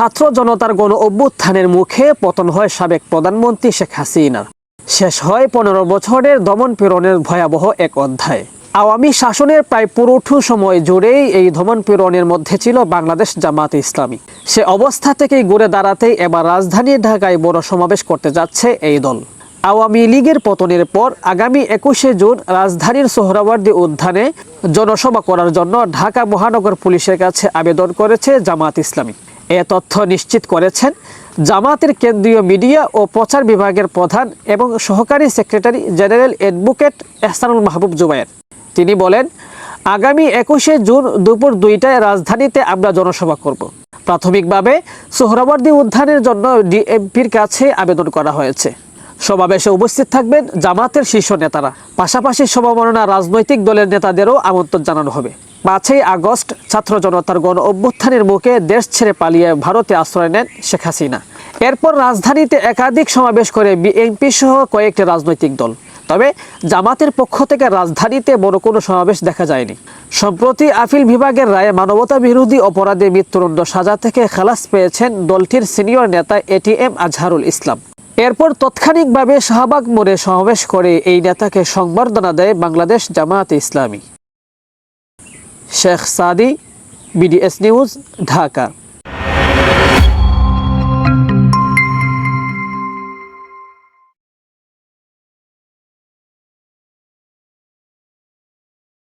ছাত্র জনতার গণ অভ্যুত্থানের মুখে পতন হয় সাবেক প্রধানমন্ত্রী শেখ হাসিনার শেষ হয় পনেরো বছরের দমন পীড়নের ভয়াবহ এক অধ্যায়। আওয়ামী শাসনের প্রায় পুরোঠু সময় জুড়েই এই দমন পীড়নের মধ্যে ছিল বাংলাদেশ জামাত ইসলামী। সে অবস্থা থেকেই ঘুরে দাঁড়াতেই এবার রাজধানী ঢাকায় বড় সমাবেশ করতে যাচ্ছে এই দল। আওয়ামী লীগের পতনের পর আগামী একুশে জুন রাজধানীর সোহরাওয়ার্দী উদ্যানে জনসভা করার জন্য ঢাকা মহানগর পুলিশের কাছে আবেদন করেছে জামাত ইসলামী। এ তথ্য নিশ্চিত করেছেন জামাতের কেন্দ্রীয় মিডিয়া ও প্রচার বিভাগের প্রধান এবং সহকারী secretary general advocate Ehsanul Mahbub Zubair. তিনি বলেন, আগামী একুশে জুন দুপুর দুইটায় রাজধানীতে আমরা জনসভা করব। প্রাথমিকভাবে সোহরাওয়ার্দী উদ্যানের জন্য ডিএমপির কাছে আবেদন করা হয়েছে। সমাবেশে উপস্থিত থাকবেন জামাতের শীর্ষ নেতারা। পাশাপাশি সমাবর্ণনা রাজনৈতিক দলের নেতাদেরও আমন্ত্রণ জানানো হবে। পাঁচই আগস্ট ছাত্র জনতার গণ অভ্যুত্থানের মুখে দেশ ছেড়ে পালিয়ে ভারতে আশ্রয় নেন শেখ হাসিনা। এরপর রাজধানীতে একাধিক সমাবেশ করে বিএনপি সহ কয়েকটি রাজনৈতিক দল। তবে জামাতের পক্ষ থেকে রাজধানীতে বড় কোনো সমাবেশ দেখা যায়নি। সম্প্রতি আপিল বিভাগের রায়ে মানবতা বিরোধী অপরাধে মৃত্যুদণ্ড সাজা থেকে খালাস পেয়েছেন দলটির সিনিয়র নেতা এটিএম আজহারুল ইসলাম। এরপর তাৎক্ষণিকভাবে শাহবাগ মোড়ে সমাবেশ করে এই নেতাকে সংবর্ধনা দেয় বাংলাদেশ জামায়াত ইসলামী। Sheikh Sadi BDS news Dhaka.